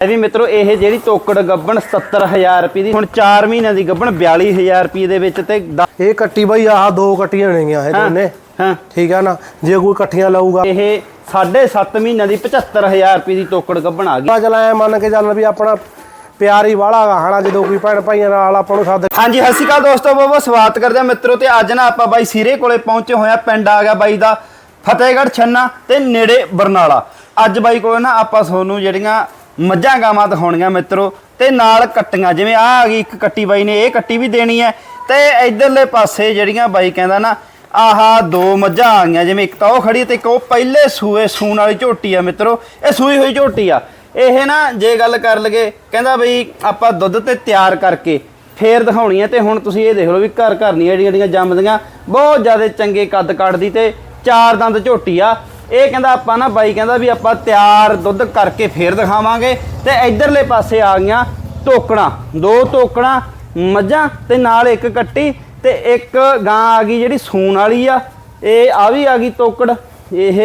ਇਹ ਵੀ ਮਿੱਤਰੋ ਇਹ ਜਿਹੜੀ ਤੋਕੜ ਗੱਬਣ 77000 ਰੁਪਏ ਦੀ ਹੁਣ 4 ਮਹੀਨਿਆਂ ਦੀ ਗੱਬਣ 42000 ਰੁਪਏ ਦੇ ਵਿੱਚ ਤੇ ਇਹ ਕੱਟੀ ਬਾਈ ਆਹ ਦੋ ਕੱਟੀਆਂ ਨੇਗੀਆਂ ਇਹ ਦੋਨੇ। ਹਾਂ। ਠੀਕ ਹੈ ਨਾ? ਜੇ ਕੋਈ ਇਕੱਠੀਆਂ ਲਊਗਾ। ਇਹ 7.5 ਮਹੀਨਿਆਂ ਦੀ 75000 ਰੁਪਏ ਦੀ ਤੋਕੜ ਗੱਬਣ ਆ ਗਈ। ਆ ਚਲ ਐ ਮੰਨ ਕੇ ਚੱਲ ਵੀ ਆਪਣਾ ਪਿਆਰ ਵਾਲਾ ਗਾ ਹਨਾ ਜਦੋਂ ਕੋਈ ਭੈਣ ਭਾਈਆਂ ਨਾਲ ਆਪਾਂ ਨੂੰ ਸੱਦ ਹਾਂਜੀ ਸਤਿ ਸ਼੍ਰੀ ਅਕਾਲ ਦੋਸਤੋ ਬਹੁਤ ਬਹੁਤ ਸਵਾਗਤ ਕਰਦੇ ਆ ਮਿੱਤਰੋ ਤੇ ਅੱਜ ਨਾ ਆਪਾਂ ਬਾਈ ਸੀਰੇ ਕੋਲੇ ਪਹੁੰਚੇ ਹੋਇਆ ਪਿੰਡ ਆ ਗਿਆ ਬਾਈ ਦਾ ਫਤਿਹਗੜ੍ਹ ਛੰਨਾ ਤੇ ਨੇੜੇ ਬਰਨਾਲਾ। ਅੱਜ ਬਾਈ ਕੋਲੇ ਨਾ ਆਪਾਂ ਤੁਹਾਨੂੰ ਜਿਹੜੀਆਂ ਮੱਝਾਂ ਗਾਵਾਂ ਦਿਖਾਉਣੀਆਂ ਮਿੱਤਰੋ, ਤੇ ਨਾਲ ਕੱਟੀਆਂ, ਜਿਵੇਂ ਆ ਆ ਗਈ ਇੱਕ ਕੱਟੀ ਬਾਈ ਨੇ, ਇਹ ਕੱਟੀ ਵੀ ਦੇਣੀ ਹੈ। ਤੇ ਇਧਰਲੇ ਪਾਸੇ ਜਿਹੜੀਆਂ ਬਾਈ ਕਹਿੰਦਾ ਨਾ, ਆਹਾ ਦੋ ਮੱਝਾਂ ਆ ਗਈਆਂ, ਜਿਵੇਂ ਇੱਕ ਤਾਂ ਉਹ ਖੜੀ ਤੇ ਇੱਕ ਉਹ ਪਹਿਲੇ ਸੂਏ ਸੂਣ ਵਾਲੀ ਝੋਟੀ ਆ ਮਿੱਤਰੋ, ਇਹ ਸੂਈ ਹੋਈ ਝੋਟੀ ਆ। ਇਹ ਨਾ ਜੇ ਗੱਲ ਕਰ ਲਗੇ ਕਹਿੰਦਾ ਬਈ ਆਪਾਂ ਦੁੱਧ ਤੇ ਤਿਆਰ ਕਰਕੇ ਫੇਰ ਦਿਖਾਉਣੀ ਹੈ, ਤੇ ਹੁਣ ਤੁਸੀਂ ਇਹ ਦੇਖ ਲਓ ਵੀ ਘਰ ਘਰ ਨਹੀਂ ਜਿਹੜੀਆਂ ਜਿਹੜੀਆਂ ਜੰਮਦੀਆਂ, ਬਹੁਤ ਜ਼ਿਆਦਾ ਚੰਗੇ ਕੱਦ ਕੱਢਦੀ ਤੇ ਚਾਰ ਦੰਦ ਝੋਟੀ ਆ। ਇਹ ਕਹਿੰਦਾ ਆਪਾਂ ਨਾ ਬਾਈ ਕਹਿੰਦਾ ਵੀ ਆਪਾਂ ਤਿਆਰ ਦੁੱਧ ਕਰਕੇ ਫੇਰ ਦਿਖਾਵਾਂਗੇ ਤੇ ਇਧਰਲੇ ਪਾਸੇ ਆ ਗਈਆਂ ਟੋਕਣਾ, ਦੋ ਟੋਕਣਾ, ਮੱਝਾਂ ਤੇ ਨਾਲ ਇੱਕ ਕੱਟੀ ਤੇ ਇੱਕ ਗਾਂ ਆ ਗਈ ਜਿਹੜੀ ਸੂਣ ਵਾਲੀ ਆ, ਇਹ ਆ ਵੀ ਆ ਗਈ ਤੋਕੜ ਇਹ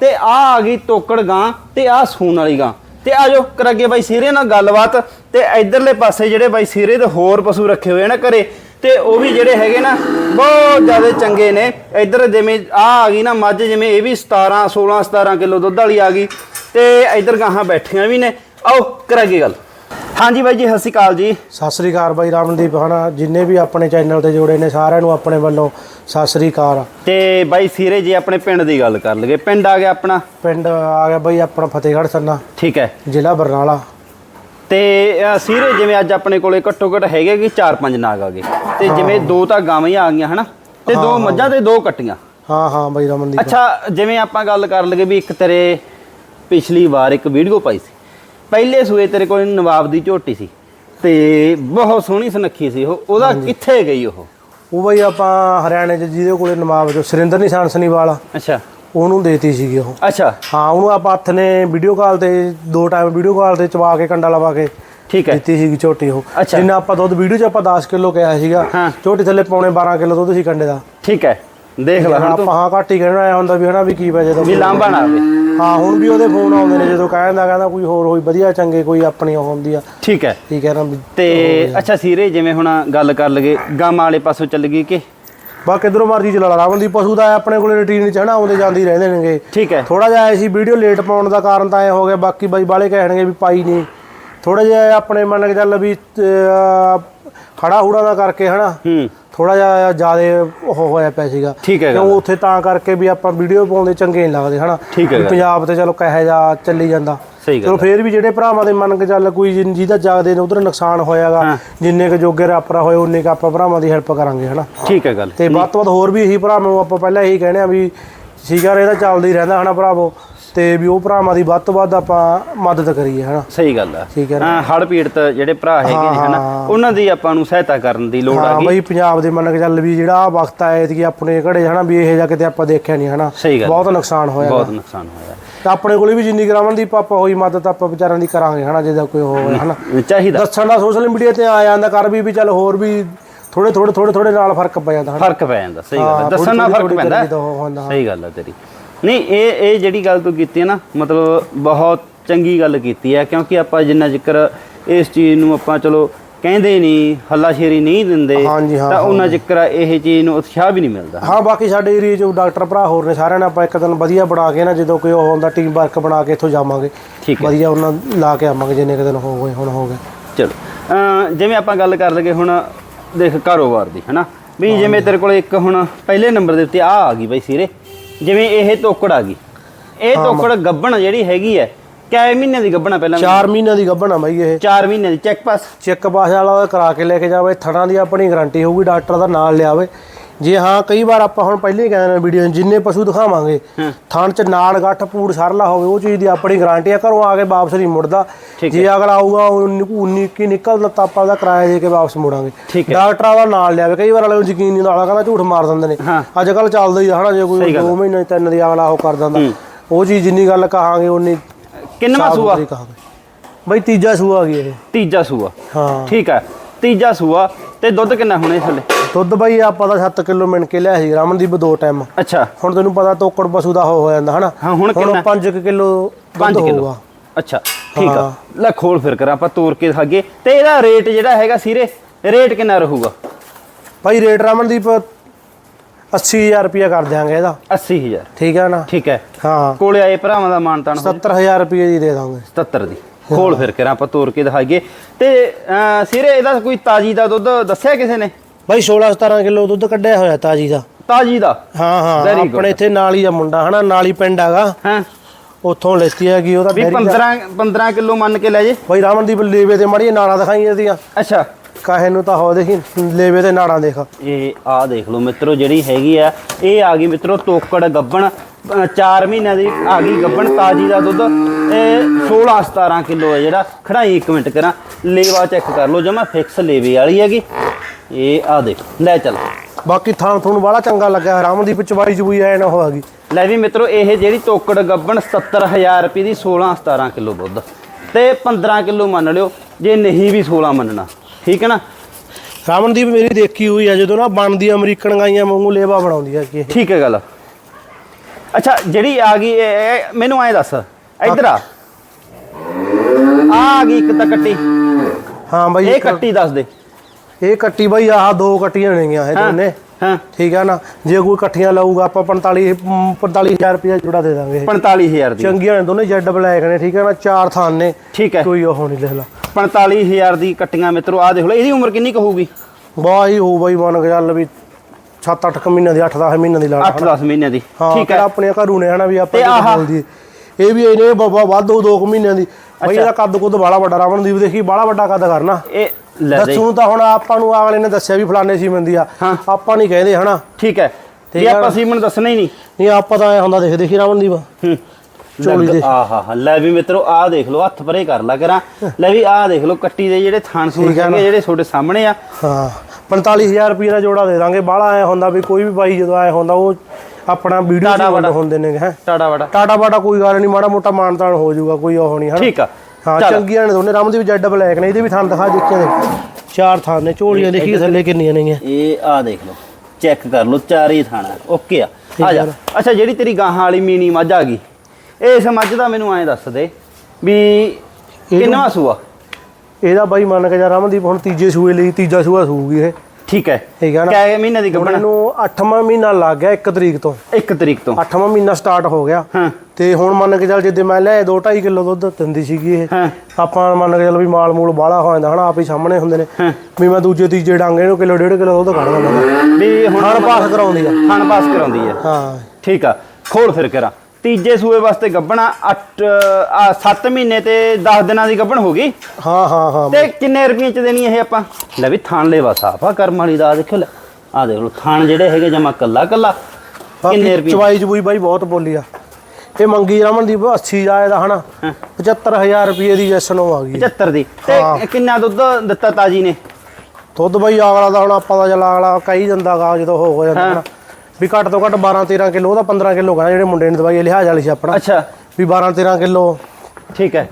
ਤੇ ਆ ਆ ਗਈ ਤੋਕੜ ਗਾਂ ਤੇ ਆ ਸੂਣ ਵਾਲੀ ਗਾਂ। ਤੇ ਆਜੋ ਅੱਗੇ ਬਾਈ ਸੀਰੇ ਨਾਲ ਗੱਲਬਾਤ ਤੇ ਇਧਰਲੇ ਪਾਸੇ ਜਿਹੜੇ ਬਾਈ ਸੀਰੇ ਦੇ ਹੋਰ ਪਸ਼ੂ ਰੱਖੇ ਹੋਏ ਆ ਨਾ ਘਰੇ ਤੇ ਉਹ ਵੀ ਜਿਹੜੇ ਹੈਗੇ ਨਾ ਬਹੁਤ ਜ਼ਿਆਦਾ ਚੰਗੇ ਨੇ। ਇਧਰ ਜਿਵੇਂ ਆ ਆ ਗਈ ਨਾ ਮੱਝ ਜਿਵੇਂ ਇਹ ਵੀ 17 16 17 ਕਿਲੋ ਦੁੱਧ ਵਾਲੀ ਆ ਗਈ। ਤੇ ਇਧਰ ਗਾਹਾਂ ਬੈਠੀਆਂ ਵੀ ਨੇ। ਆਓ ਕਰਾਂਗੇ ਗੱਲ। ਹਾਂਜੀ ਬਾਈ ਜੀ ਸਤਿ ਸ਼੍ਰੀ ਅਕਾਲ ਜੀ। ਸਤਿ ਸ੍ਰੀ ਅਕਾਲ ਬਾਈ ਰਾਮਨਦੀਪ ਹਨਾ। ਜਿੰਨੇ ਵੀ ਆਪਣੇ ਚੈਨਲ ਤੇ ਜੁੜੇ ਨੇ ਸਾਰਿਆਂ ਨੂੰ ਆਪਣੇ ਵੱਲੋਂ ਸਤਿ ਸ੍ਰੀ ਅਕਾਲ। ਤੇ ਬਾਈ ਸੀਰੇ ਜੀ ਆਪਣੇ ਪਿੰਡ ਦੀ ਗੱਲ ਕਰ ਲਈਏ। ਪਿੰਡ ਆ ਗਿਆ ਆਪਣਾ? ਪਿੰਡ ਆ ਗਿਆ ਬਾਈ ਆਪਣਾ ਫਤਿਹਗੜ੍ਹ ਸੰਨਾ। ਠੀਕ ਹੈ। ਜ਼ਿਲ੍ਹਾ ਬਰਨਾਲਾ। ਤੇ ਸੀਰੇ ਜਿਵੇਂ ਅੱਜ ਆਪਣੇ ਕੋਲੇ ਘੱਟੋ ਘੱਟ ਹੈਗੇ ਕਿ 4-5 ਨਾਗ ਆ ਗਏ। ਤੇ ਜਿਵੇਂ ਦੋ ਤਾਂ ਗਾਵਾਂ ਹੀ ਆ ਗਈਆਂ ਹਨਾ? ਤੇ ਦੋ ਮੱਝਾਂ ਤੇ ਦੋ ਕੱਟੀਆਂ। ਹਾਂ ਹਾਂ ਬਾਈ ਰਾਮਨਦੀਪ ਅੱਛਾ ਜਿਵੇਂ ਆਪਾਂ ਗੱਲ ਕਰ ਲਈਏ ਵੀ ਇੱਕ ਤੇਰੇ ਪਿਛਲੀ ਵਾਰ ਇੱਕ ਵੀਡੀਓ ਪਾਈ ਸੀ। ਪਹਿਲੇ ਸੂਏ ਤੇਰੇ ਕੋਲ ਨਵਾਬ ਦੀ ਝੋਟੀ ਸੀ ਤੇ ਬਹੁਤ ਸੋਹਣੀ ਸੁਨੱਖੀ ਸੀ ਉਹ। ਉਹਦਾ ਕਿੱਥੇ ਗਈ ਉਹ? ਉਹ ਬਾਈ ਆਪਾਂ ਹਰਿਆਣੇ ਚ ਜਿਹਦੇ ਕੋਲੇ ਨਵਾਬ ਜੋ ਸੁਰਿੰਦਰ ਨਿਸ਼ਾਨ ਸਨੀਵਾਲ ਅੱਛਾ। ਉਹਨੂੰ ਦੇਤੀ ਸੀਗੀ ਉਹ। ਅੱਛਾ। ਹਾਂ ਉਹਨੂੰ ਆਪਾਂ ਹੱਥ ਨੇ ਵੀਡੀਓ ਕਾਲ ਤੇ ਦੋ ਟਾਈਮ ਵੀਡੀਓ ਕਾਲ ਤੇ ਚਵਾ ਕੇ ਕੰਡਾ ਲਵਾ ਕੇ ਠੀਕ ਹੈ। ਦਿੱਤੀ ਸੀਗੀ ਝੋਟੀ ਉਹ। ਜਿੰਨਾ ਆਪਾਂ ਦੁੱਧ ਵੀਡੀਓ 'ਚ ਆਪਾਂ 10 ਕਿਲੋ ਕਿਹਾ ਸੀਗਾ। ਝੋਟੀ ਥੱਲੇ ਪੌਣੇ 12 ਕਿਲੋ ਦੁੱਧ ਸੀ ਕੰਡੇ ਦਾ। ਠੀਕ ਹੈ। ਦੇਖ ਲੈ ਹੁਣ ਆਪਾਂ ਹਾਂ ਘੱਟ ਹੀ ਕਹਿਣਾ ਆਇਆ ਹੁੰਦਾ ਵੀ ਹਨਾ ਵੀ ਕੀ ਵਜੇ ਤੋਂ ਵੀ ਲਾਂਭਾ ਨਾ ਆਵੇ। ਹਾਂ ਹੁਣ ਵੀ ਉਹਦੇ ਫੋਨ ਆਉਂਦੇ ਨੇ ਜਦੋਂ ਕਹਿੰਦਾ ਕਹਿੰਦਾ ਕੋਈ ਹੋਰ ਹੋਈ ਵਧੀਆ ਚੰਗੇ ਕੋਈ ਆਪਣੀ ਉਹ ਹੁੰਦੀ ਆ। ਠੀਕ ਹੈ। ਠੀਕ ਹੈ ਨਾ ਤੇ ਅੱਛਾ ਸੀਰੇ ਜਿਵੇਂ ਹੁਣ ਗੱਲ ਕਰ ਲਈਏ ਗਾਮਾਂ ਵਾਲੇ ਪਾਸੋਂ ਚੱਲ ਗਈ ਕਿ ਬਾ ਕਿਧਰੋਂ ਮਰਜ਼ੀ ਚਲਾ ਲਾ। ਰਾਵਣ ਦੀ ਪਸ਼ੂ ਦਾ ਆਪਣੇ ਕੋਲੇ ਰੁਟੀਨ ਚ ਹਨਾ ਆਉਂਦੇ ਜਾਂਦੇ ਰਹਿੰਦੇ ਨੇਗੇ। ਠੀਕ ਹੈ। ਥੋੜਾ ਜਿਹਾ ਐਸੀ ਵੀਡੀਓ ਲੇਟ ਪਾਉਣ ਦਾ ਕਾਰਨ ਤਾਂ ਇਹ ਹੋ ਗਿਆ ਬਾਕੀ ਬਾਈ ਬਾਲੇ ਕਹਿਣਗੇ ਵੀ ਪਾਈ ਨਹੀਂ। ਥੋੜਾ ਜਿਹਾ ਆਪਣੇ ਮੰਨ ਕੇ ਚੱਲ ਵੀ ਖੜਾ ਹੂੜਾ ਦਾ ਕਰਕੇ ਹਨਾ ਹੂੰ। ਥੋੜਾ ਜਿਹਾ ਜ਼ਿਆਦਾ ਉਹ ਹੋਇਆ ਪਿਆ ਸੀਗਾ। ਠੀਕ ਹੈ ਕਿਉਂ ਉੱਥੇ ਤਾਂ ਕਰਕੇ ਵੀ ਆਪਾਂ ਵੀਡੀਓ ਪਾਉਂਦੇ ਚੰਗੇ ਨਹੀਂ ਲੱਗਦੇ ਹਨਾ। ਪੰਜਾਬ ਤੇ ਚਲੋ ਕਹੇ ਜਾ ਚੱਲੀ ਜਾਂਦਾ। ਚਲੋ ਗੱਲ ਫੇਰ ਵੀ ਜਿਹੜੇ ਭਰਾਵਾਂ ਦੇ ਮੰਨ ਕੇ ਚੱਲ ਕੋਈ ਜਿਹਦਾ ਜਾਗਦੇ ਨੇ ਉਧਰ ਨੁਕਸਾਨ ਹੋਇਆਗਾ ਹਾਂ। ਜਿੰਨੇ ਕ ਜੋਗੇ ਰਾਪਰਾ ਹੋਏ ਉਨੇ ਕ ਆਪਾਂ ਭਰਾਵਾਂ ਦੀ ਹੈਲਪ ਕਰਾਂਗੇ ਹਨਾ। ਠੀਕ ਹੈ ਗੱਲ। ਤੇ ਵੱਧ ਤੋਂ ਵੱਧ ਹੋਰ ਵੀ ਇਹੀ ਭਰਾਵਾਂ ਨੂੰ ਆਪਾਂ ਪਹਿਲਾਂ ਇਹੀ ਕਹਿੰਦੇ ਆ ਵੀ ਸੀਗਾ ਇਹਦਾ ਚੱਲਦਾ ਹੀ ਰਹਿੰਦਾ ਹਨਾ ਭਰਾਵੋ। ਤੇ ਵੀ ਉਹ ਭਰਾਵਾਂ ਦੀ ਵੱਧ ਤੋਂ ਵੱਧ ਆਪਾਂ ਮਦਦ ਕਰੀਏ ਹਨਾ। ਸਹੀ ਗੱਲ ਆ। ਠੀਕ ਹੈ? ਹਾਂ ਹੜ ਪੀੜਤ ਜਿਹੜੇ ਭਰਾ ਹੈਗੇ ਨੇ ਹਨਾ ਹਾਂ। ਉਹਨਾਂ ਦੀ ਆਪਾਂ ਨੂੰ ਸਹਾਇਤਾ ਕਰਨ ਦੀ ਲੋੜ ਆ ਹਾਂ ਗਈ। ਬਈ ਪੰਜਾਬ ਦੇ ਮੰਨ ਕੇ ਚੱਲ ਵੀ ਜਿਹੜਾ ਵਕਤ ਆਇਆ ਕਿ ਆਪਣੇ ਘੜੇ ਹਨਾ ਵੀ ਇਹ ਜਾ ਕਿਤੇ ਆਪਾਂ ਦੇਖਿਆ ਨਹੀਂ ਹਨਾ। ਬਹੁਤ ਨੁਕਸਾਨ ਹੋਇਆ ਬਹੁਤ ਨੁਕਸਾਨ ਹੋਇਆ। ਤਾਂ ਆਪਣੇ ਕੋਲੇ ਵੀ ਜਿੰਨੀ ਗਰਾਵਾਂ ਦੀ ਪਾਪਾ ਹੋਈ ਮਦਦ ਆਪਾਂ ਵਿਚਾਰਾਂ ਦੀ ਕਰਾਂਗੇ ਹਨਾ ਜਿਹਦਾ ਕੋਈ ਹੋਵੇ ਹਨਾ। ਚਾਹੀਦਾ। ਦੱਸਣ ਦਾ ਸੋਸ਼ਲ ਮੀਡੀਆ ਤੇ ਆ ਜਾਂਦਾ ਕਰ ਵੀ ਵੀ ਚੱਲ ਹੋਰ ਵੀ ਥੋੜੇ ਥੋੜੇ ਥੋੜੇ ਥੋੜੇ ਨਾਲ ਫ਼ਰਕ ਪੈ ਜਾਂਦਾ ਹਨਾ। ਫ਼ਰਕ ਪੈ ਜਾਂਦਾ ਸਹੀ ਗੱਲ ਹਾਂ, ਦੱਸਣ ਨਾਲ ਫ਼ਰਕ ਪੈਂਦਾ। ਹਾਂ। ਸਹੀ ਗੱਲ ਆ ਤੇਰੀ। ਨਹੀਂ ਇਹ ਇਹ ਜਿਹੜੀ ਗੱਲ ਤੂੰ ਕੀਤੀ ਹੈ ਨਾ ਮਤਲਬ ਬਹੁਤ ਚੰਗੀ ਗੱਲ ਕੀਤੀ ਹੈ ਕਿਉਂਕਿ ਆਪਾਂ ਜਿੰਨਾ ਜ਼ਿਕਰ ਇਸ ਚੀਜ਼ ਨੂੰ ਆਪਾਂ ਚਲੋ ਕਹਿੰਦੇ ਨਹੀਂ ਹੱਲਾਸ਼ੇਰੀ ਨਹੀਂ ਦਿੰਦੇ ਹਾਂਜੀ, ਹਾਂ, ਤਾਂ ਉਹਨਾਂ ਜ਼ਿਕਰ ਇਹ ਚੀਜ਼ ਨੂੰ ਉਤਸ਼ਾਹ ਵੀ ਨਹੀਂ ਮਿਲਦਾ। ਹਾਂ ਬਾਕੀ ਸਾਡੇ ਏਰੀਆ 'ਚ ਡਾਕਟਰ ਭਰਾ ਹੋਰ ਨੇ ਸਾਰਿਆਂ ਨੇ ਆਪਾਂ ਇੱਕ ਦਿਨ ਵਧੀਆ ਬਣਾ ਕੇ ਨਾ ਜਦੋਂ ਕੋਈ ਉਹ ਹੁੰਦਾ ਟੀਮ ਵਰਕ ਬਣਾ ਕੇ ਇੱਥੋਂ ਜਾਵਾਂਗੇ। ਠੀਕ ਹੈ। ਵਧੀਆ ਉਹਨਾਂ ਲਾ ਕੇ ਆਵਾਂਗੇ ਜਿੰਨੇ ਕੁ ਦਿਨ ਹੋ ਗਏ ਹੁਣ ਹੋ ਗਏ। ਚਲੋ ਅਮ ਜਿਵੇਂ ਆਪਾਂ ਗੱਲ ਕਰ ਲਗੇ ਹੁਣ ਦੇਖ ਕਾਰੋਬਾਰ ਦੀ ਹਨਾ? ਵੀ ਜਿਵੇਂ ਤੇਰੇ ਕੋਲ ਇੱਕ ਹੁਣ ਪਹਿਲੇ ਨੰਬਰ ਦੇ ਉੱਤੇ ਆ ਆ ਗਈ ਬਾਈ ਸੀਰੇ। ਜਿਵੇਂ ਇਹ ਤੋਕੜ ਆ ਗਈ। ਇਹ ਤੋਕੜ ਗੱਬਣ ਜਿਹੜੀ ਹੈਗੀ ਹੈ ਕਿੰਨੇ ਮਹੀਨੇ ਦੀ ਗੱਬਣਾ ਪਹਿਲਾਂ 4 ਮਹੀਨਿਆਂ ਦੀ ਗੱਭਣ ਬਾਈ ਇਹ। 4 ਮਹੀਨੇ ਦੀ ਚੈੱਕ ਪਾਸ? ਚੈੱਕ ਪਾਸ ਵਾਲਾ ਉਹ ਕਰਾ ਕੇ ਲੈ ਕੇ ਜਾਵੇ ਥਣਾ ਦੀ ਆਪਣੀ ਗਾਰੰਟੀ ਹੋਊਗੀ ਡਾਕਟਰ ਦਾ ਨਾਲ ਲਿਆਵੇ। ਜੇ ਹਾਂ ਕਈ ਵਾਰ ਆਪਾਂ ਹੁਣ ਪਹਿਲੇ ਹੀ ਕਹਿੰਦੇ ਨੇ ਵੀਡੀਓ ਜਿੰਨੇ ਪਸ਼ੂ ਦਿਖਾਵਾਂਗੇ ਥਣ ਚ ਨਾੜ ਗੱਠ ਪੂੜ ਸਰਲਾ ਹੋਵੇ ਉਹ ਚੀਜ਼ ਦੀ ਆਪਣੀ ਗਾਰੰਟੀ ਆ ਘਰੋਂ ਆ ਕੇ ਵਾਪਸ ਨਹੀਂ ਮੁੜਦਾ। ਜੇ ਅਗਲਾ ਆਊਗਾ 19 ਕੀ ਨਿਕਲਦਾ ਤਾਂ ਆਪਾਂ ਉਹਦਾ ਕਿਰਾਇਆ ਦੇ ਕੇ ਵਾਪਸ ਮੁੜਾਂਗੇ। ਡਾਕਟਰਾਂ ਦਾ ਨਾਲ ਲਿਆਵੇ ਕਈ ਵਾਰ ਵਾਲੇ ਨੂੰ ਯਕੀਨ ਨਹੀਂ ਹੁੰਦਾ ਕਹਿੰਦਾ ਝੂਠ ਮਾਰ ਦਿੰਦੇ ਨੇ। ਅੱਜ ਕੱਲ ਚੱਲਦਾ ਹੀ ਆ ਹਨਾ ਜੇ ਕੋਈ 2 ਮਹੀਨੇ ਤਿੰਨ ਦੀ ਅਗਲਾ ਉਹ ਕਰ ਦਿੰਦਾ। ਉਹ ਚੀਜ਼ ਜਿੰਨੀ ਗੱਲ ਕਹਾਂਗੇ ਉਨੀ ਕਿੰਨਵਾਂ ਸੂਆ? ਬਈ ਤੀਜਾ ਸੂਆ ਆ ਗਈ ਇਹ? ਤੀਜਾ ਸੂਆ। ਹਾਂ। ਠੀਕ ਹੈ। ਤੀਜਾ ਸੂਆ। ਤੇ ਦੁੱਧ ਕਿੰਨਾ ਹੋਣੇ ਥੱਲੇ ਦੁੱਧ ਬਾਈ ਆਪਾਂ ਦਾ 7 ਕਿਲੋ ਮਿਣ ਕੇ ਲਿਆ ਸੀ ਰਮਨਦੀਪ ਦੋ ਟਾਈਮ ਅੱਛਾ। ਹੁਣ ਤੈਨੂੰ ਪਤਾ ਤੋਕੜ ਪਸ਼ੂ ਦਾ ਹੋ ਹੋ ਜਾਂਦਾ ਹਨਾ? ਹਾਂ, ਹੁਣ ਕਿੰਨਾ? 5 ਕਿਲੋ 5 ਦੁੱਧ ਕਿਲੋ। ਹੋਊਗਾ। ਅੱਛਾ ਠੀਕ ਆ। ਲੈ ਖੋਲ ਫਿਰ ਕਰ ਆਪਾਂ ਤੋਰ ਕੇ ਦਿਖਾਗੇ ਤੇ ਇਹਦਾ ਰੇਟ ਜਿਹੜਾ ਹੈਗਾ ਸੀਰੇ ਰੇਟ ਕਿੰਨਾ ਰਹੂਗਾ? ਭਾਈ ਰੇਟ ਰਮਨਦੀਪ 80000 ਰੁਪਇਆ ਕਰ ਦਿਆਂਗੇ ਇਹਦਾ। 80000 ਠੀਕ ਹੈ ਨਾ? ਠੀਕ ਹੈ। ਹਾਂ। ਕੋਲੇ ਆਏ ਭਰਾਵਾਂ ਦਾ ਮਾਨਤਾਨ ਹੋ 70000 ਰੁਪਏ ਦੀ ਦੇ ਦਾਂਗੇ। 77 ਦੀ। ਖੋਲ ਫਿਰ ਕਰ ਆਪਾਂ ਤੋਰ ਕੇ ਦਿਖਾਈਏ। ਤੇ ਸੀਰੇ ਇਹਦਾ ਕੋਈ ਤਾਜੀ ਦਾ ਦੁੱਧ ਦੱਸਿਆ ਕਿਸੇ ਨੇ? ਭਾਈ 16 17 ਕਿਲੋ ਦੁੱਧ ਕੱਢਿਆ ਹੋਇਆ ਤਾਜੀ ਦਾ। ਤਾਜੀ ਦਾ? ਹਾਂ ਹਾਂ. ਆਪਣੇ ਇੱਥੇ ਨਾਲ ਹੀ ਆ ਮੁੰਡਾ ਹਨਾ? ਨਾਲ ਹੀ ਪਿੰਡ ਹੈਗਾ। ਹਾਂ। ਉੱਥੋਂ ਲੈਤੀ ਹੈਗੀ ਉਹਦਾ ਵੀ ਡੈਰੀ ਦਾ। 15 15 ਕਿਲੋ ਮੰਨ ਕੇ ਲੈ ਜੇ। ਭਾਈ ਰਮਨਦੀਪ ਲੇਵੇ ਤੇ ਮੜੀਆਂ ਨਾੜਾਂ ਦਿਖਾਈਆਂ ਇਹਦੀਆਂ। ਅੱਛਾ। ਕਾਹੇ ਨੂੰ ਤਾਂ ਹੋ ਦੇਖੀ ਲੇਵੇ ਤੇ ਨਾੜਾਂ ਦੇਖ। ਇਹ ਆ ਦੇਖ ਲਓ ਮਿੱਤਰੋ ਜਿਹੜੀ ਹੈਗੀ ਆ ਇਹ ਆ ਗਈ ਮਿੱਤਰੋ ਤੋਕੜ ਗੱਬਣ। 4 ਮਹੀਨਿਆਂ ਦੀ ਆ ਗਈ ਗੱਬਣ ਤਾਜੀ ਦਾ ਦੁੱਧ। ਇਹ 16 17 ਕਿਲੋ ਹੈ ਜਿਹੜਾ ਖੜਾਈ 1 ਮਿੰਟ ਕਰਾਂ। ਲੇਵਾ ਚੈੱਕ ਕਰ ਲਓ ਜਮਾ ਫਿਕਸ ਲੇਵੇ ਵਾਲੀ ਹੈਗੀ। ਇਹ ਆ ਦੇਖ ਲੈ ਚੱਲ। ਬਾਕੀ ਥਾਂ ਤੁਹਾਨੂੰ ਬੜਾ ਚੰਗਾ ਲੱਗਾ ਰਮਨਦੀਪ ਚਵਾਈ ਚਬੂਈ ਐ ਨਾ ਹੋਗੀ ਲੈ ਵੀ ਮਿੱਤਰੋ ਇਹ ਜਿਹੜੀ ਤੋਕੜ ਗੱਬਣ 70000 ਰੁਪਏ ਦੀ 16 17 ਕਿਲੋ ਦੁੱਧ। ਤੇ 15 ਕਿਲੋ ਮੰਨ ਲਿਓ ਜੇ ਨਹੀਂ ਵੀ 16 ਮੰਨਣਾ। ਠੀਕ ਹੈ ਨਾ? ਰਮਨਦੀਪ ਮੇਰੀ ਦੇਖੀ ਹੋਈ ਆ ਜਦੋਂ ਨਾ ਬਣਦੀ ਅਮਰੀਕਨ ਗਾਈਆਂ ਵਾਂਗੂ ਲੇਵਾ ਬਣਾਉਂਦੀ ਆ ਕਿ ਠੀਕ ਹੈ ਗੱਲ। ਅੱਛਾ ਜਿਹੜੀ ਆ ਗਈ ਇਹ- ਮੈਨੂੰ ਐਂ ਦੱਸ ਇੱਧਰ ਆ। ਆ ਆ ਗਈ ਇੱਕ ਤਾਂ ਕੱਟੀ। ਹਾਂ ਬਾਈ ਇਹ ਇੱਕ- ਕੱਟੀ ਦੱਸ ਦੇ। ਇਹ ਕੱਟੀ ਬਾਈ ਆਹ ਦੋ ਕੱਟੀਆਂ ਨੇਗੀਆਂ ਇਹ ਹਾਂ, ਦੋਨੇ। ਹਾਂ। ਠੀਕ ਆ ਨਾ? ਜੇ ਕੋਈ ਇਕੱਠੀਆਂ ਲਊਗਾ ਆਪਾਂ 45 ਮ, 45000 ਰੁਪਏ ਜੁੜਾ ਦੇ ਦਾਂਗੇ। ਇਹ। 45000 ਦੀ। ਚੰਗੀਆਂ ਨੇ ਦੋਨੇ ਜੈਡ ਬਲੈਕ ਨੇ ਠੀਕ ਹੈ ਨਾ? ਚਾਰ ਥਾਂ ਨੇ। ਠੀਕ ਹੈ। ਕੋਈ ਉਹ ਨਹੀਂ ਲਿਖ ਲਾ। 45000 ਦੀ ਕੱਟੀਆਂ ਮਿੱਤਰੋ ਆ ਦੇਖ ਲਓ ਇਹਦੀ ਉਮਰ ਕਿੰਨੀ ਕੁ ਹੋਊਗੀ? ਵਾਹ ਹੀ ਬਾਈ ਮੰਨ ਕੇ ਚੱਲ ਵੀ 7-8 ਮਹੀਨਿਆਂ ਦੀ 8-10 ਮਹੀਨਿਆਂ ਦੀ ਲਾਣਾ 8-10 ਮਹੀਨਿਆਂ ਦੀ। ਹਾਂ ਠੀਕ ਹੈ। ਆਪਣੇ ਘਰੂ ਨੇ ਹਨਾ ਵੀ ਆਪਾਂ ਬੋਲਦੀ ਇਹ ਵੀ ਇਹਨੇ ਬਾਬਾ ਵਾਧੂ 2 ਮਹੀਨਿਆਂ ਦੀ। ਬਾਈ ਇਹਦਾ ਕੱਦ ਕੁੱਦ ਬਾਲਾ ਵੱਡਾ ਰਮਨਦੀਪ ਦੇਖੀ ਬਾਲਾ ਵੱਡਾ ਕੱਦ ਕਰਨਾ। ਇਹ ਦੱਸੂ ਤਾਂ ਹੁਣ ਆਪਾਂ ਨੂੰ ਅਗਲੇ ਨੇ ਦੱਸਿਆ ਵੀ ਫਲਾਣੇ ਸੀਮਨ ਦੀ ਆ। ਹਾਂ। ਆਪਾਂ ਨਹੀਂ ਕਹਿੰਦੇ ਹਨਾ? ਠੀਕ ਹੈ। ਠੀਕ ਹੈ। ਆਪਾਂ ਸੀਮਨ ਦੱਸਣਾ ਹੀ ਨਹੀਂ। ਨਹੀਂ ਆਪਾਂ ਤਾਂ ਐ ਹੁੰਦਾ ਦੇਖ ਦੇਖੀ ਰਮਨਦੀਪ ਹੂੰ। ਚੋਲੀ ਦੇ। ਆਹਾ ਲੈ ਵੀ ਮਿੱਤਰੋ ਆ ਦੇਖ ਲਓ ਹੱਥ ਪਰੇ ਕਰ ਲਾ ਕਰਾਂ। ਲੈ ਵੀ ਆ ਦੇਖ ਲਓ ਕੱਟੀ ਦੇ ਜਿਹੜੇ ਥਾਨ ਹੈ ਨਾ। ਹੈਗੇ ਜਿਹੜੇ ਤੁਹਾਡੇ ਸਾਹਮਣੇ ਆ। ਹਾਂ। 45000 ਰੁਪਏ ਦਾ ਜੋੜਾ ਦੇ ਦਾਂਗੇ। ਬਾਲਾ ਐ ਹੁੰਦਾ ਵੀ ਕੋਈ ਵੀ ਬਾਈ ਜਦੋਂ ਐ ਹੁੰਦਾ ਉਹ ਆਪਣਾ ਵੀਡੀਓ। ਹੁੰਦੇ ਨੇ ਹੈ? ਟਾੜਾ ਵੜਾ ਟਾਟਾ ਬਾਟਾ ਕੋਈ ਗੱਲ ਨਹੀਂ ਮਾੜਾ ਮੋਟਾ ਮਾਨਤਾਨ ਹੋ ਜਾਊਗਾ ਕੋਈ ਉਹ ਨਹੀਂ ਹਨਾ? ਠੀਕ ਆ। ਹਾਂ। ਚੰਗੀਆਂ ਨੇ ਦੋਨੇ ਰਮਨਦੀਪ ਜੈਡ ਬਲੈਕ ਨੇ ਇਹਦੇ ਵੀ ਥਾਂ ਦਿਖਾ ਦੇਖਿਆ ਦੇ। ਚਾਰ ਥਾਂ ਨੇ ਝੋਲੀਆਂ ਦੇਖੀ ਥੱਲੇ ਕਿੰਨੀਆਂ ਨੇਗੀਆਂ। ਇਹ ਆ ਦੇਖ ਲਓ ਚੈੱਕ ਕਰ ਲਓ ਚਾਰ ਹੀ ਥਾਣਾ ਓਕੇ ਆ ਆ ਜਾ। ਅੱਛਾ ਜਿਹੜੀ ਤੇਰੀ ਗਾਹਾਂ ਵਾਲੀ ਮੀਨੀ ਮੱਝ ਆ ਗਈ ਇਸ ਮੱਝ ਦਾ ਮੈਨੂੰ ਐਂ ਦੱਸ ਦੇ ਵੀ ਕਿੰਨਾ ਸੂਆ? ਇਹਦਾ ਬਾਈ ਮੰਨ ਕੇ ਜਾ ਰਮਨਦੀਪ ਹੁਣ ਤੀਜੇ ਸੂਏ ਲਈ ਤੀਜਾ ਸੂਆ ਸੂਗੀ ਇਹ। ਠੀਕ ਹੈ। ਠੀਕ ਹੈ ਨਾ? ਕਿਆ ਮਹੀਨੇ ਦੀ ਗੱਭਣ ਇਹਨੂੰ 8ਵਾਂ ਮਹੀਨਾ ਲੱਗ ਗਿਆ 1 ਤਰੀਕ ਤੋਂ। 1 ਤਰੀਕ ਤੋਂ। 8ਵਾਂ ਮਹੀਨਾ ਸਟਾਰਟ ਹੋ ਗਿਆ। ਹਾਂ। ਤੇ ਹੁਣ ਮੰਨ ਕੇ ਚੱਲ ਜਿੱਦੇ ਮੈਂ ਲਿਆ 2.5 ਕਿਲੋ ਦੁੱਧ ਦਿੰਦੀ ਸੀਗੀ ਇਹ ਆਪਾਂ ਮੰਨ ਕੇ ਚੱਲ ਵੀ ਮਾਲ ਮੂਲ ਬਾਹਲਾ ਹੋ ਜਾਂਦਾ ਹਨਾ ਆਪ ਹੀ ਸਾਹਮਣੇ ਹੁੰਦੇ ਨੇ। ਵੀ ਮੈਂ ਦੂਜੇ ਤੀਜੇ ਡਾਂਗੇ ਨੂੰ ਕਿਲੋ ਡੇਢ ਕਿਲੋ ਦੁੱਧ ਕੱਢ ਦਿੰਦਾ। ਵੀ ਹੁਣ ਪਾਸ ਕਰਾਉਂਦੀ ਆ। ਖਾਣ ਪਾਸ ਕਰਾਉਂਦੀ ਹੈ ਹਾਂ। ਠੀਕ ਆ। ਖੋਲ ਫਿਰ ਕਰਾਂ। ਤੀਜੇ ਸੂਏ ਵਾਸਤੇ ਗੱਭਣਾ 8 ਆ 7 ਮਹੀਨੇ ਤੇ 10 ਦਿਨਾਂ ਦੀ ਗੱਭਣ ਹੋ ਗਈ। ਹਾਂ ਹਾਂ ਹਾਂ। ਤੇ ਕਿੰਨੇ ਰੁਪਏ ਚ ਦੇਣੀ ਇਹ ਆਪਾਂ? ਲੈ ਵੀ ਥਾਣ ਲੈਵਾ ਸਾਫਾ ਕਰਮ ਵਾਲੀ ਦਾ ਦੇਖੋ ਲੈ। ਆ ਦੇਖ ਲਓ ਥਾਣ ਜਿਹੜੇ ਹੈਗੇ ਜਮਾ ਕੱਲਾ ਕੱਲਾ। ਕਿੰਨੇ ਰੁਪਏ ਚਵਾਈ ਚਬੂਈ ਬਾਈ ਬਹੁਤ ਬੋਲੀ ਆ। ਇਹ ਮੰਗੀ ਰਮਨਦੀਪ 80 ਜਾਏ ਦਾ ਹਨਾ? 75000 ਰੁਪਏ ਦੀ ਜੈਸਨੋ ਆ ਗਈ। 75 ਦੀ। ਤੇ। ਕਿੰਨਾ ਦੁੱਧ ਦਿੱਤਾ ਤਾਜੀ ਨੇ? ਦੁੱਧ ਬਾਈ ਅਗਲਾ ਦਾ ਹੁਣ ਆਪਾਂ ਦਾ ਚਲਾ ਅਗਲਾ ਕਹੀ ਜਾਂਦਾ ਗਾ ਜਦੋਂ ਹੋ ਹੋ ਜਾਂਦਾ। ਹਨਾ। ਵੀ ਘੱਟ ਤੋਂ ਘੱਟ 12 13 ਕਿਲੋ ਉਹਦਾ 15 ਕਿਲੋ ਕਹਿੰਦਾ ਜਿਹੜੇ ਮੁੰਡੇ ਨੇ ਦਵਾਈ ਲਿਹਾਜ਼ ਵਾਲੀ ਸੀ ਆਪਣਾ। ਅੱਛਾ। ਵੀ 12 13 ਕਿਲੋ। ਠੀਕ ਹੈ।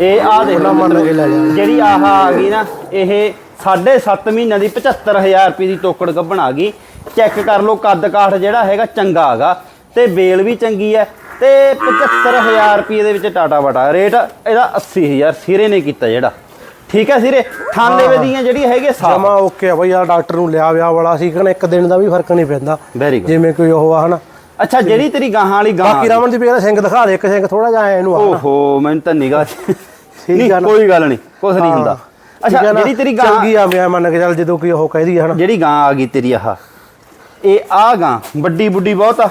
ਇਹ ਆ ਦੇਖ ਲਓ ਮੰਨ। ਕੇ ਲੈ ਜਾ ਜਿਹੜੀ ਆਹ ਆ ਗਈ ਨਾ ਇਹ 7.5 ਮਹੀਨਿਆਂ ਦੀ 75000 ਰੁਪਏ ਦੀ ਟੋਕੜ ਗੱਭਣ ਆ ਗਈ। ਚੈੱਕ ਕਰ ਲਓ ਕੱਦ ਕਾਠ ਜਿਹੜਾ ਹੈਗਾ ਚੰਗਾ ਹੈਗਾ। ਤੇ ਬੇਲ ਵੀ ਚੰਗੀ ਹੈ। ਤੇ 75000 ਰੁਪਏ ਦੇ ਵਿੱਚ ਟਾਟਾ ਬਟਾ। ਰੇਟ ਇਹਦਾ 80000 ਸਿਰੇ ਨੇ ਕੀਤਾ ਜਿਹੜਾ। ਠੀਕ ਹੈ ਸਿਰੇ? ਥਾਨੇ ਵੇ ਦੀਆਂ ਜਿਹੜੀ ਹੈਗੇ ਸਾਫ਼। ਜਮਾ ਓਕੇ ਆ ਬਈ ਆ ਡਾਕਟਰ ਨੂੰ ਲਿਆ ਵਿਆ ਵਾਲਾ ਸੀ ਕਹਿੰਦਾ ਇੱਕ ਦਿਨ ਦਾ ਵੀ ਫ਼ਰਕ ਨਹੀਂ ਪੈਂਦਾ। ਵੈਰੀ ਗੁੱਡ ਜਿਵੇਂ ਕੋਈ ਉਹ ਆ ਹਨਾ। ਅੱਛਾ ਜਿਹੜੀ ਤੇਰੀ ਗਾਹਾਂ ਵਾਲੀ ਗਾਂ ਬਾਕੀ ਰਮਨ ਦੀ ਇਹਦਾ ਸਿੰਘ ਦਿਖਾ ਦੇ ਇੱਕ ਸਿੰਘ ਥੋੜਾ ਜਿਹਾ ਐ ਇਹਨੂੰ ਆ ਓਹੋ ਮੈਨੂੰ ਤਾਂ ਨਿਗਾਹ ਆ ਨਾ। ਕੋਈ ਗੱਲ ਨਹੀਂ ਕੁਝ ਨਹੀਂ ਹੁੰਦਾ। ਠੀਕ ਅੱਛਾ? ਜਿਹੜੀ ਤੇਰੀ ਗਾਂ ਚੰਗੀ ਆ ਮੈਂ ਮੰਨ ਕੇ ਚੱਲ ਜਦੋਂ ਕੋਈ ਉਹ ਕਹਿਦੀ ਹਨਾ। ਜਿਹੜੀ ਗਾਂ ਆ ਗਈ ਤੇਰੀ ਆਹ। ਇਹ ਆ ਗਾਂ ਵੱਡੀ ਬੁੱਢੀ ਬਹੁਤ ਆ।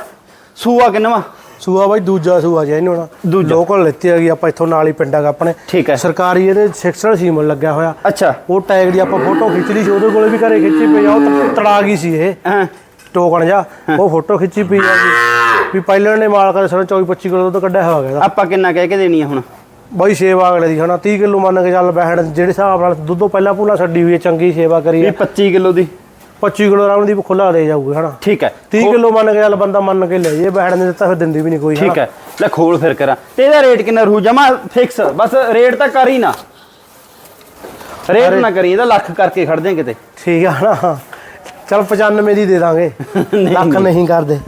ਸੂਆ ਕਿੰਨਵਾ ਸੂਆ ਬਾਈ ਦੂਜਾ ਸੂਆ ਜਿਹਾ ਇਹਨੂੰ ਨਾ। ਲੋਕਲ ਲੈਤੀ ਹੈਗੀ ਆਪਾਂ ਇੱਥੋਂ ਨਾਲ ਹੀ ਪਿੰਡ ਹੈਗਾ ਆਪਣੇ। ਠੀਕ ਹੈ। ਸਰਕਾਰੀ ਇਹਦੇ ਸਿਕਸਲ ਸੀਮਨ ਲੱਗਿਆ ਹੋਇਆ। ਅੱਛਾ। ਉਹ ਟੈਗ ਦੀ ਆਪਾਂ ਫੋਟੋ ਖਿੱਚ ਲਈ ਸੀ ਉਹਦੇ ਕੋਲੇ ਵੀ ਘਰੇ ਖਿੱਚੀ ਪਈ ਆ ਉਹ ਤਾਂ ਤੜਾ ਗਈ ਸੀ ਇਹ। ਟੋਕਣ ਜਾ ਉਹ ਫੋਟੋ ਖਿੱਚੀ ਪਈ ਆ ਜੀ। ਵੀ ਪਹਿਲਾਂ ਨੇ ਮਾਲ ਕਰ ਸਰ 24 25 ਕਿਲੋ ਦੁੱਧ ਕੱਢਿਆ ਹੋਇਆ ਹੈਗਾ ਆਪਾਂ ਕਿੰਨਾ ਕਹਿ ਕੇ ਦੇਣੀ ਆ ਹੁਣ? ਬਾਈ ਸੇਵਾ ਅਗਲੇ ਦੀ ਹਨਾ 30 ਕਿਲੋ ਮੰਨ ਕੇ ਚੱਲ ਬੈਠ ਜਿਹੜੇ ਹਿਸਾਬ ਨਾਲ ਦੁੱਧੋਂ ਪਹਿਲਾਂ ਪੂਲਾ ਛੱਡੀ ਹੋਈ ਹੈ ਚੰਗੀ ਸੇਵਾ ਕਰੀ ਵੀ ਹੈ 25 ਕਿਲੋ ਦੀ। 25 ਕਿਲੋ ਰਾਮ ਦੀ ਖੁੱਲਾ ਦੇ ਜਾਊਗਾ ਹਨਾ? ਠੀਕ ਹੈ। 30 ਕਿਲੋ ਮੰਨ ਕੇ ਚੱਲ ਬੰਦਾ ਮੰਨ ਕੇ ਲੈ ਜੇ ਬੈਠ ਨੇ ਦਿੱਤਾ ਫਿਰ ਦਿੰਦੀ ਵੀ ਨਹੀਂ ਕੋਈ ਠੀਕ ਹੈ। ਲੈ ਖੋਲ ਫਿਰ ਕਰਾਂ। ਤੇ ਇਹਦਾ ਰੇਟ ਕਿੰਨਾ ਰਹੂ ਜਮਾ ਫਿਕਸ ਬਸ ਰੇਟ ਤਾਂ ਕਰ ਹੀ ਨਾ। ਰੇਟ ਨਾ ਕਰੀ ਇਹਦਾ ਲੱਖ ਕਰਕੇ ਖੜ ਦੇ ਕਿਤੇ। ਠੀਕ ਆ ਨਾ ਚੱਲ 95 ਦੀ ਦੇ ਦਾਂਗੇ। ਲੱਖ ਨਹੀਂ। ਕਰਦੇ।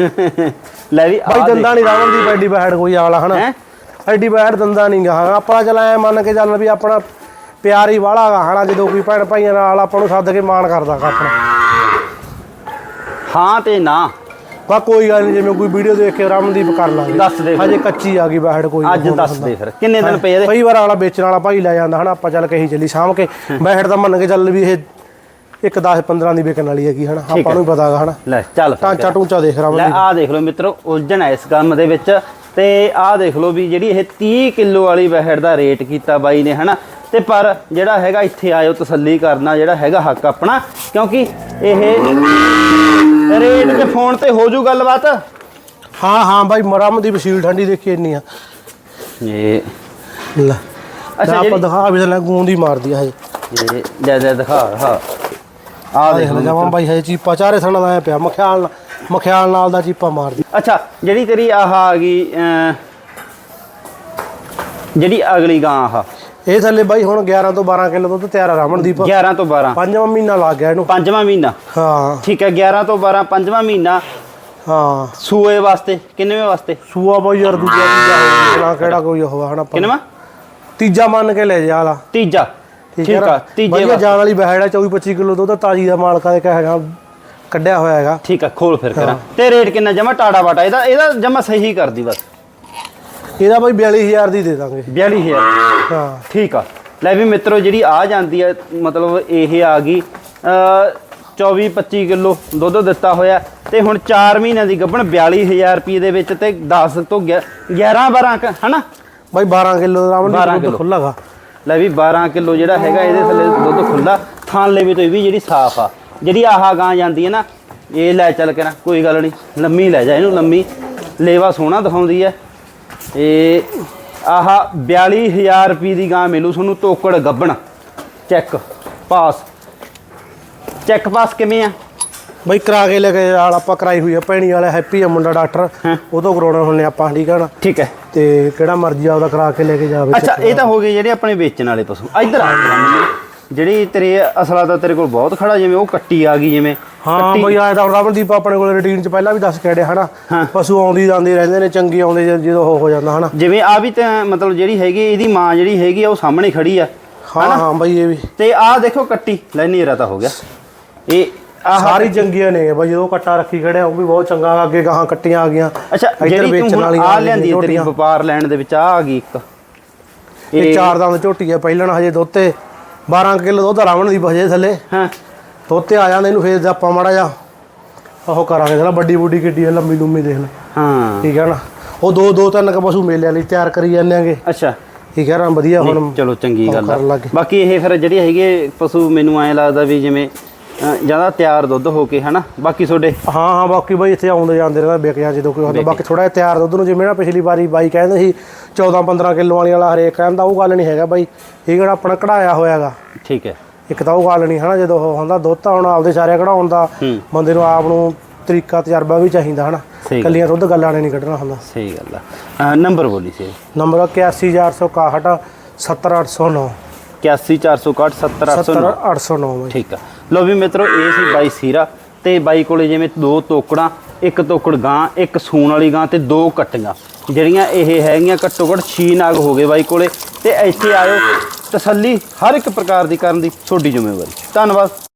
ਲੈ ਵੀ ਬਾਈ ਦੰਦਾਂ ਨਹੀਂ ਰਾਵਣ ਦੀ ਬੈਡੀ ਬੈਠ ਕੋਈ ਆਲਾ ਹਨਾ? ਐਡੀ ਬੈਠ ਦੰਦਾ ਨਹੀਂ ਗਾ। ਆਪਣਾ ਚਲ ਐ ਮੰਨ ਕੇ ਚੱਲ ਵੀ ਆਪਣਾ ਪਿਆਰ ਹੀ ਵਾਲਾ ਗਾ ਹਨਾ? ਜਦੋਂ ਕੋਈ ਭੈਣ ਭਾਈਆਂ ਨਾਲ ਆਪਾਂ ਨੂੰ ਸੱਦ ਕੇ ਮਾਣ ਕਰਦਾ ਗਾ ਆਪਣਾ। ਹਾਂ ਤੇ ਨਾ। ਬਾ ਕੋਈ ਗੱਲ ਨਹੀਂ ਜਿਵੇਂ ਕੋਈ ਵੀਡੀਓ ਦੇਖ ਕੇ ਰਮਨਦੀਪ ਕਰ ਲਾਂਗੇ। ਦੱਸ ਦੇ ਫਿਰ। ਹਜੇ ਕੱਚੀ ਆ ਗਈ ਬੈਠ ਕੋਈ ਅੱਜ ਦੱਸ ਦੇ ਫਿਰ ਕਿੰਨੇ ਦਿਨ ਪਏ ਇਹਦੇ? ਕਈ ਵਾਰ ਵਾਲਾ ਵੇਚਣ ਵਾਲਾ ਭਾਈ ਲੈ ਜਾਂਦਾ ਹਨਾ ਆਪਾਂ ਚੱਲ ਕਹੀ ਚੱਲੀ ਸਾਂਭ ਕੇ। ਬੈਠ ਤਾਂ ਮੰਨ ਕੇ ਚੱਲ ਵੀ ਇਹ ਇੱਕ 10 15 ਦੀ ਵਿਕਣ ਵਾਲੀ ਹੈਗੀ ਹਨਾ ਆਪਾਂ ਨੂੰ ਵੀ ਪਤਾ ਗਾ ਹਨਾ। ਲੈ ਚੱਲ ਫਿਰ। ਟਾਂਚਾ ਟੂੰਚਾ ਦੇਖ ਲੈ ਰਮਨਦੀਪ ਆਹ ਦੇਖ ਲਓ ਮਿੱਤਰੋ ਉਲਝਣ ਹੈ ਇਸ ਕੰਮ ਦੇ ਵਿੱਚ। ਤੇ ਆਹ ਦੇਖ ਲਓ ਵੀ ਜਿਹੜੀ ਇਹ 30 ਕਿਲੋ ਵਾਲੀ ਵਹਿੜ ਦਾ ਰੇਟ ਕੀਤਾ ਬਾਈ ਨੇ ਹਨਾ। ਤੇ ਪਰ ਜਿਹੜਾ ਹੈਗਾ ਇੱਥੇ ਆਇਓ ਤਸੱਲੀ ਕਰਨਾ ਜਿਹੜਾ ਹੈਗਾ ਹੱਕ ਆਪਣਾ ਕਿਉਂਕਿ ਇਹ ਰੇਟ ਤੇ ਫੋਨ ਤੇ ਹੋ ਜੂ ਗੱਲਬਾਤ? ਹਾਂ ਹਾਂ ਬਾਈ ਰਮਨਦੀਪ ਸੀਲ ਠੰਡੀ ਦੇਖੀ ਇੰਨੀ ਆ। ਇਹ ਲੈ ਅੱਛਾ, ਆਪਾਂ ਦਿਖਾ ਵੀ ਲੈ ਗੂੰਦੀ ਮਾਰਦੀ ਆ ਹਜੇ। ਇਹ ਲੈ ਲੈ ਦਿਖਾ ਹਾਂ ਆ ਦੇਖ ਲੈ ਜਾਵਾਂ ਬਾਈ ਹਜੇ ਚੀਪਾ ਚਾਰੇ ਥਣਾ ਦਾ ਪਿਆ ਮਖਿਆਲ ਮਖਿਆਲ ਨਾਲ ਦਾ ਚੀਪਾ ਮਾਰਦੀ। ਅੱਛਾ ਜਿਹੜੀ ਤੇਰੀ ਆਹ ਆ ਗਈ ਜਿਹੜੀ ਅਗਲੀ ਗਾਂ ਆਹ। ਇਹ ਥੱਲੇ ਬਾਈ ਹੁਣ 11 ਤੋਂ 12 ਕਿਲੋ ਦੁੱਧ ਤਿਆਰ ਆ ਰਮਨਦੀਪ 11 ਤੋਂ 12 ਪੰਜਵਾਂ ਮਹੀਨਾ ਲੱਗ ਗਿਆ ਇਹਨੂੰ। ਪੰਜਵਾਂ ਮਹੀਨਾ। ਹਾਂ। ਠੀਕ ਹੈ 11 ਤੋਂ 12 ਪੰਜਵਾਂ ਮਹੀਨਾ। ਹਾਂ। ਸੂਏ ਵਾਸਤੇ ਕਿੰਨੇਵੇਂ ਵਾਸਤੇ? ਸੂਆ ਬਾਈ ਯਾਰ ਦੂਜਾ ਤੀਜਾ ਹੋਣਾ ਕਿਹੜਾ ਕੋਈ ਹਨਾ ਆਪਾਂ। ਕਿੰਨੇਵਾਂ? ਤੀਜਾ ਮੰਨ ਕੇ ਲੈ ਜਾ ਆਲਾ। ਤੀਜਾ। ਠੀਕ ਹੈ ਆ ਤੀਜੇ ਵਾਸਤੇ। ਜਾਨ ਵਾਲੀ ਬਹਿੜ ਹੈ 24 25 ਕਿਲੋ ਦੁੱਧ ਤਾਜੀ ਦਾ ਮਾਲਕਾ ਦੇ ਕਹੇਗਾ ਕੱਢਿਆ ਹੋਇਆ ਹੈਗਾ। ਠੀਕ ਆ ਖੋਲ ਫਿਰ ਕਰਾਂ। ਤੇ ਰੇਟ ਕਿੰਨਾ ਜਮਾ ਟਾੜਾ ਬਾਟਾ ਇਹਦਾ ਇਹਦਾ ਜਮਾ ਸਹੀ ਕਰਦੀ ਬਸ। ਇਹਦਾ ਬਾਈ 42000 ਦੀ ਦੇ ਦਾਂਗੇ। 42000 ਹਾਂ। ਠੀਕ ਆ। ਲੈ ਵੀ ਮਿੱਤਰੋ ਜਿਹੜੀ ਆ ਜਾਂਦੀ ਹੈ ਮਤਲਬ ਇਹ ਆ ਗਈ। ਅ 24 25 ਕਿਲੋ ਦੁੱਧ ਦਿੱਤਾ ਹੋਇਆ ਤੇ ਹੁਣ 4 ਮਹੀਨਿਆਂ ਦੀ ਗੱਭਣ 42000 ਰੁਪਏ ਦੇ ਵਿੱਚ ਤੇ 10 ਤੋਂ 11 12 ਹਨਾ? ਬਾਈ 12 ਕਿਲੋ ਦਾ 12 ਰਾਵਣ ਕਿੱਲੋ। ਦੁੱਧ ਖੁੱਲਾਗਾ ਲੈ ਵੀ 12 ਕਿਲੋ ਜਿਹੜਾ ਹੈਗਾ ਇਹਦੇ ਥੱਲੇ ਦੁੱਧ ਖੁੱਲਾ ਥਾਣ ਲੈਵੇ ਤੋਂ ਇਹ ਵੀ ਜਿਹੜੀ ਸਾਫ਼ ਆ। ਜਿਹੜੀ ਆਹ ਗਾਂ ਜਾਂਦੀ ਹੈ ਨਾ ਇਹ ਲੈ ਚੱਲ ਕੇ ਨਾ ਕੋਈ ਗੱਲ ਨਹੀਂ ਲੰਮੀ ਲੈ ਜਾ ਇਹਨੂੰ ਲੰਮੀ। ਲੇਵਾ ਸੋਹਣਾ ਦਿਖਾਉਂਦੀ ਹੈ ਇਹ ਆਹ 42000 ਰੁਪਏ ਦੀ ਗਾਂ ਮਿਲੂ ਤੁਹਾਨੂੰ ਤੋਕੜ ਗੱਬਣ। ਚੈੱਕ ਪਾਸ ਚੈੱਕ ਪਾਸ ਕਿਵੇਂ ਆ? ਬਾਈ ਕਰਾ ਕੇ ਲੈ ਕੇ ਨਾਲ ਆਪਾਂ ਕਰਾਈ ਹੋਈ ਆ ਪੈਣੀ ਵਾਲਾ ਹੈਪੀ ਆ ਮੁੰਡਾ ਡਾਕਟਰ। ਉਹ ਤੋਂ ਕਰਾਉਣਾ ਹੁੰਨੇ ਆਪਾਂ ਠੀਕ ਆ ਨਾ? ਠੀਕ ਹੈ। ਤੇ ਕਿਹੜਾ ਮਰਜ਼ੀ ਆਪਦਾ ਕਰਾ ਕੇ ਲੈ ਕੇ ਜਾਵੇ ਅੱਛਾ ਇਹ ਤਾਂ ਹੋ ਗਏ ਜਿਹੜੇ ਆਪਣੇ ਵੇਚਣ ਵਾਲੇ ਪਸ਼ੂ। ਇੱਧਰ ਆ। ਜਿਹੜੀ ਤੇਰੇ ਅਸਲਾ ਤਾਂ ਤੇਰੇ ਕੋਲ ਬਹੁਤ ਖੜਾ ਜਿਵੇਂ ਉਹ ਕੱਟੀ ਆ ਗਈ ਜਿਵੇਂ ਹਾਂ ਬਈ ਆਇਆ ਤਾਂ ਰਮਨਦੀਪ ਆਪਣੇ ਕੋਲ ਰੂਟੀਨ ਚ ਪਹਿਲਾਂ ਵੀ ਦੱਸ ਕੇ ਆੜੇ ਹਨਾ। ਪਸ਼ੂ ਆਉਂਦੀ ਜਾਂਦੇ ਰਹਿੰਦੇ ਨੇ ਚੰਗੀ ਆਉਂਦੇ ਜਦ- ਉਹ ਹੋ ਜਾਂਦਾ ਹਨਾ? ਜਿਵੇਂ ਆ ਵੀ ਤਾਂ ਮਤਲਬ ਜਿਹੜੀ ਹੈਗੀ ਇਹਦੀ ਮਾਂ ਜਿਹੜੀ ਹੈਗੀ ਆ ਉਹ ਸਾਹਮਣੇ ਖੜੀ ਆ ਹਾਂ ਹਾਂ ਬਈ ਇਹ ਵੀ। ਤੇ ਆਹ ਦੇਖੋ ਕੱਟੀ ਲੈ ਨੇਰਾ ਤਾਂ ਹੋ ਗਿਆ। ਇਹ ਸਾਰੀ ਚੰਗੀਆਂ ਨੇ ਬਈ ਜਦੋਂ ਕੱਟਾ ਰੱਖੀ ਖੜਿਆ ਉਹ ਵੀ ਬਹੁਤ ਚੰਗਾ ਅੱਗੇ ਗਾਹਾਂ ਕੱਟੀਆਂ ਆ ਗਈਆਂ। ਅੱਛਾ ਜਿਹੜੀ ਤੂੰ ਆ ਲਿਆਂਦੀ ਤੇਰੀ। ਵਪਾਰ ਲੈਣ ਦੇ ਵਿੱਚ ਆ ਆ ਗਈ ਇੱਕ। ਇਹ ਚਾਰ ਦੰਦ ਝੋਟੀ ਆ ਪਹਿਲਣ ਹਜੇ ਦੋਤੇ। 12 ਕਿਲੋ ਦੁੱਧ ਰਾਵਣ ਦੀ ਭਜੇ ਥੱਲੇ। ਹਾਂ। ਦੋਤੇ ਆ ਜਾਂਦੇ ਇਹਨੂੰ ਫੇਰ ਆਪਾਂ ਮਾੜਾ ਜਾ ਉਹ ਕਰਾਂਗੇ ਜਰਾ ਵੱਡੀ ਬੁੱਡੀ ਕਿੱਡੀ ਆ ਲੰਮੀ ਲੁੰਮੀ ਦੇਖ ਲੈ। ਹਾਂ। ਠੀਕ ਹੈ ਨਾ? ਉਹ ਦੋ ਦੋ ਤਿੰਨ ਕ ਪਸ਼ੂ ਮੇਲੇ ਲਈ ਤਿਆਰ ਕਰੀ ਜਾਂਦੇ ਆਂਗੇ। ਅੱਛਾ। ਠੀਕ ਹੈ ਨਾ? ਵਧੀਆ ਹੁਣ ਚਲੋ ਚੰਗੀ ਗੱਲ ਆ। ਬਾਕੀ ਇਹ ਫਿਰ ਜਿਹੜੀ ਹੈਗੀ ਹੈ, ਪਸ਼ੂ ਮੈਨੂੰ ਐਂ ਲੱਗਦਾ ਵੀ ਜਿਵੇਂ ਜ਼ਿਆਦਾ ਤਿਆਰ ਦੁੱਧ ਹੋ ਕੇ ਹਨਾ? ਬਾਕੀ ਤੁਹਾਡੇ ਹਾਂ ਹਾਂ ਬਾਕੀ ਬਾਈ ਇੱਥੇ ਆਉਂਦੇ ਜਾਂਦੇ ਰਹਿੰਦਾ ਵਿਕ ਜਾਂ ਜਦੋਂ ਕੋਈ ਹੁੰਦਾ। ਬਾਕੀ ਥੋੜਾ ਜਿਹਾ ਤਿਆਰ ਦੁੱਧ ਨੂੰ ਜਿਵੇਂ ਨਾ ਪਿਛਲੀ ਵਾਰੀ ਬਾਈ ਕਹਿੰਦੇ ਸੀ 14 15 ਕਿਲੋ ਵਾਲੀ ਵਾਲਾ ਹਰੇਕ ਕਹਿੰਦਾ ਉਹ ਗੱਲ ਨਹੀਂ ਹੈਗਾ ਬਾਈ। ਇਹ ਕਿਹੜਾ ਆਪਣਾ ਕਢਾਇਆ ਹੋਇਆਗਾ ਠੀਕ ਹੈ। ਇੱਕ ਤਾਂ ਉਹ ਗੱਲ ਨਹੀਂ ਹਨਾ ਜਦੋਂ ਉਹ ਹੁੰਦਾ ਦੁੱਧ ਤਾਂ ਹੁਣ ਆਪਦੇ ਸਾਰੇ ਕਢਾਉਣ ਦਾ। ਬੰਦੇ ਨੂੰ ਆਪ ਨੂੰ ਤਰੀਕਾ ਤਜਰਬਾ ਵੀ ਚਾਹੀਦਾ ਹਨਾ। ਕੱਲੀਆਂ ਦੁੱਧ ਗੱਲਾਂ ਨੇ ਨਹੀਂ ਕੱਢਣਾ ਹੁੰਦਾ। ਸਹੀ ਗੱਲ ਆ। ਨੰਬਰ ਬੋਲੀ ਸੀ। ਨੰਬਰ 81461 70809 81461 70809 70809 ਬਾਈ। ਠੀਕ ਆ। ਲੋ ਵੀ ਮਿੱਤਰੋ, ਇਹ ਸੀ ਬਾਈ ਸੀਰਾ ਤੇ ਬਾਈ ਕੋਲੇ ਜਿਵੇਂ ਦੋ ਤੋਕੜਾਂ, ਇੱਕ ਤੋਕੜ ਗਾਂ, ਇੱਕ ਸੂਣ ਵਾਲੀ ਗਾਂ ਤੇ ਦੋ ਕੱਟੀਆਂ। ਜਿਹੜੀਆਂ ਇਹ ਹੈਗੀਆਂ ਘੱਟੋ ਘੱਟ 6 ਨਾਗ ਹੋ ਗਏ ਬਾਈ ਕੋਲੇ। ਤੇ ਇੱਥੇ ਆਇਓ ਤਸੱਲੀ ਹਰ ਇੱਕ ਪ੍ਰਕਾਰ ਦੀ ਕਰਨ ਦੀ ਤੁਹਾਡੀ ਜ਼ਿੰਮੇਵਾਰੀ। ਧੰਨਵਾਦ।